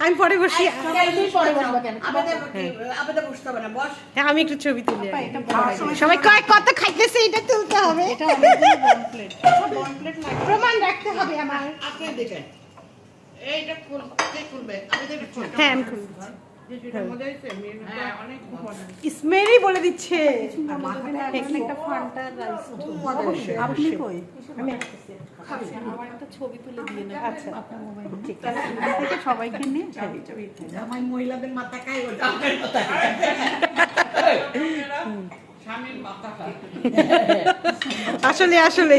আমি পরে বসি। বস। হ্যাঁ, আমি একটু ছবি তুলি হয়ে সবাই কয় কত খাইতেছে এটা তুলতে হবে? প্রমাণ রাখতে হবে আমার। খুলবে? হ্যাঁ আমি খুলি। হ্যাঁ স্মেলই বলে দিচ্ছে। একটা ফান্টা রাইস মজা হয়েছে আপনি কই? আমি আমার একটা ছবি তুলে দিয়ে নেব আচ্ছা আপনার মোবাইল ঠিক আছে। সবাইকে নিয়ে ছবি ছবি আমার মহিলাদের মাথা খাই ওটা আমার মাথা স্বামীর মাথা খায়। আসলে আসলে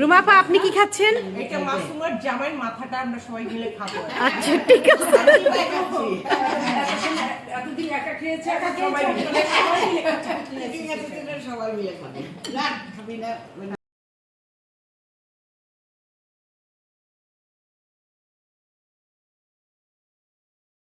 রুমাপা আপনি কি খাচ্ছেন? এটা মাসুমার জামাইয়ের মাথাটা আমরা সবাই মিলে খাব। আচ্ছা ঠিক আছে। এতদিন একা খেয়েছে একা সবাই মিলে সবাই মিলে খাব। না খাবি না।